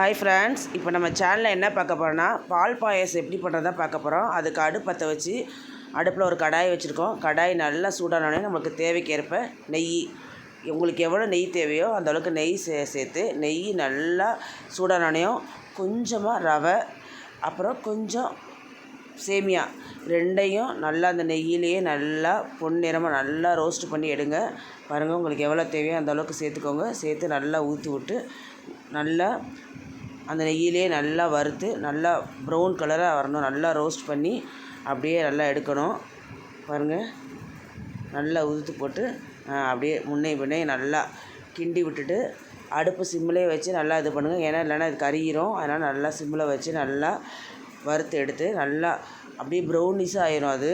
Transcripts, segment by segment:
Hi friends இப்போ நம்ம சேனலில் என்ன பார்க்க போகிறோன்னா பால் பாயசம் எப்படி பண்ணுறதா பார்க்க போகிறோம் அதுக்கு அடுப்பத்தை வச்சு அடுப்பில் ஒரு கடாய் வச்சுருக்கோம். கடாய் நல்லா சூடானோடனே நம்மளுக்கு தேவைக்கேற்ப நெய் உங்களுக்கு எவ்வளோ நெய் தேவையோ அந்த அளவுக்கு நெய் சே சேர்த்து நெய் நல்லா சூடானோடனையும் கொஞ்சமாக ரவை அப்புறம் கொஞ்சம் சேமியா ரெண்டையும் நல்லா அந்த நெய்யிலேயே நல்லா பொன்னிறமாக நல்லா ரோஸ்ட் பண்ணி எடுங்க. பாருங்கள் உங்களுக்கு எவ்வளோ தேவையோ அந்த அளவுக்கு சேர்த்துக்கோங்க. சேர்த்து நல்லா ஊற்றி விட்டு நல்லா அந்த நெய்யிலே நல்லா வறுத்து நல்லா ப்ரௌன் கலராக வரணும். நல்லா ரோஸ்ட் பண்ணி அப்படியே நல்லா எடுக்கணும். பாருங்கள் நல்லா உதுத்து போட்டு அப்படியே முன்னே பின்னே நல்லா கிண்டி விட்டுட்டு அடுப்பு சிம்மிலே வச்சு நல்லா இது பண்ணுங்கள் ஏன்னா இல்லைன்னா இது கறியிரும் அதனால் நல்லா சிம்மில் வச்சு நல்லா வறுத்து எடுத்து நல்லா அப்படியே ப்ரௌனிஸாக ஆயிரும் அது.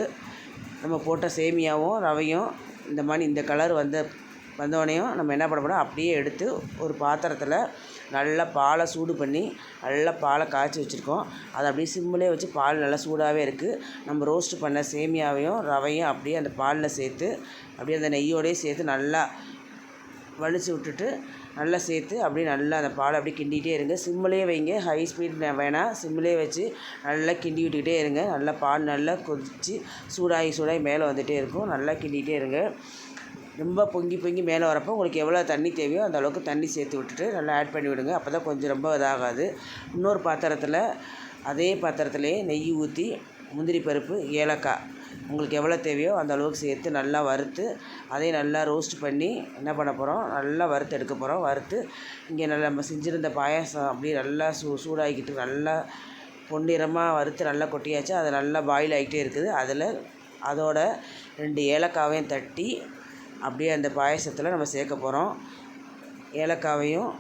நம்ம போட்ட சேமியாவும் ரவையும் இந்த மாதிரி இந்த கலர் வந்த வந்தோடனையும் நம்ம என்ன பண்ண போகிறோம் அப்படியே எடுத்து ஒரு பாத்திரத்தில் நல்லா பாலை சூடு பண்ணி நல்லா பாலை காய்ச்சி வச்சுருக்கோம். அதை அப்படியே சிம்மிலே வச்சு பால் நல்லா சூடாகவே இருக்குது நம்ம ரோஸ்ட் பண்ண சேமியாவையும் ரவையும் அப்படியே அந்த பாலில் சேர்த்து அப்படியே அந்த நெய்யோடையே சேர்த்து நல்லா வலிச்சு விட்டுட்டு நல்லா சேர்த்து அப்படியே நல்லா அந்த பாலை அப்படியே கிண்டிகிட்டே இருங்க. சிம்மிலே வைங்க. ஹை ஸ்பீட் வேணாம் சிம்மிலே வச்சு நல்லா கிண்டி விட்டுக்கிட்டே இருங்க. நல்லா பால் நல்லா கொதித்து சூடாகி சூடாகி மேலே வந்துகிட்டே இருக்கும். நல்லா கிண்டிகிட்டே இருங்க. ரொம்ப பொங்கி பொங்கி மேலே வரப்போ உங்களுக்கு எவ்வளோ தண்ணி தேவையோ அந்த அளவுக்கு தண்ணி சேர்த்து விட்டுட்டு நல்லா ஆட் பண்ணி விடுங்க. அப்போ தான் கொஞ்சம் ரொம்ப இதாகாது. இன்னொரு பாத்திரத்தில் அதே பாத்திரத்துலேயே நெய் ஊற்றி முந்திரி பருப்பு ஏலக்காய். உங்களுக்கு எவ்வளோ தேவையோ அந்த அளவுக்கு சேர்த்து நல்லா வறுத்து அதையும் நல்லா ரோஸ்ட் பண்ணி என்ன பண்ண போகிறோம் நல்லா வறுத்து எடுக்க போகிறோம் வறுத்து இங்கே நல்லா நம்ம செஞ்சுருந்த பாயாசம் அப்படியே நல்லா சூ சூடாகிக்கிட்டு நல்லா பொன்னிறமாக வறுத்து நல்லா கொட்டியாச்சு. அது நல்லா பாயில் ஆகிட்டே இருக்குது. அதில் அதோட ரெண்டு ஏலக்காவையும் தட்டி அப்படியே அந்த பாயசத்தில் நம்ம சேர்க்க போகிறோம் ஏலக்காவையும்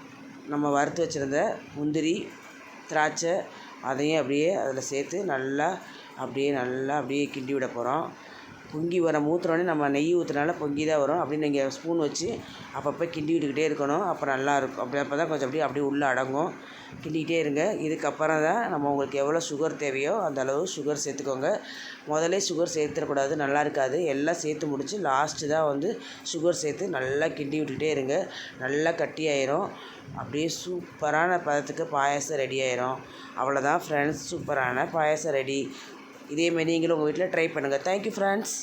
நம்ம வறுத்து வச்சுருந்த முந்திரி திராட்சை அதையும் அப்படியே அதில் சேர்த்து நல்லா அப்படியே நல்லா அப்படியே கிண்டி விட போகிறோம் பொங்கி வர ஊற்றுனோடனே நம்ம நெய் ஊற்றுனால பொங்கி தான் வரும். அப்படி நீங்கள் ஸ்பூன் வச்சு அப்பப்போ கிண்டி விட்டுக்கிட்டே இருக்கணும். அப்போ நல்லாயிருக்கும். அப்படி அப்போ தான் கொஞ்சம் அப்படியே அப்படியே உள்ளே அடங்கும். கிண்டிக்கிட்டே இருங்க. இதுக்கப்புறம் தான் நம்ம உங்களுக்கு எவ்வளோ சுகர் தேவையோ அந்த அளவு சுகர் சேர்த்துக்கோங்க. முதலே சுகர் சேர்த்துடக்கூடாது. நல்லா இருக்காது. எல்லாம் சேர்த்து முடித்து லாஸ்ட்டு தான் வந்து சுகர் சேர்த்து நல்லா கிண்டி விட்டுக்கிட்டே இருங்க. நல்லா கட்டி ஆயிரும். அப்படியே சூப்பரான பதத்துக்கு பாயாசம் ரெடி ஆயிரும். அவ்வளோதான் ஃப்ரெண்ட்ஸ் சூப்பரான பாயாசம் ரெடி இதேமாரி நீங்களும் உங்கள் வீட்டில் ட்ரை பண்ணுங்கள் தேங்க்யூ ஃப்ரெண்ட்ஸ்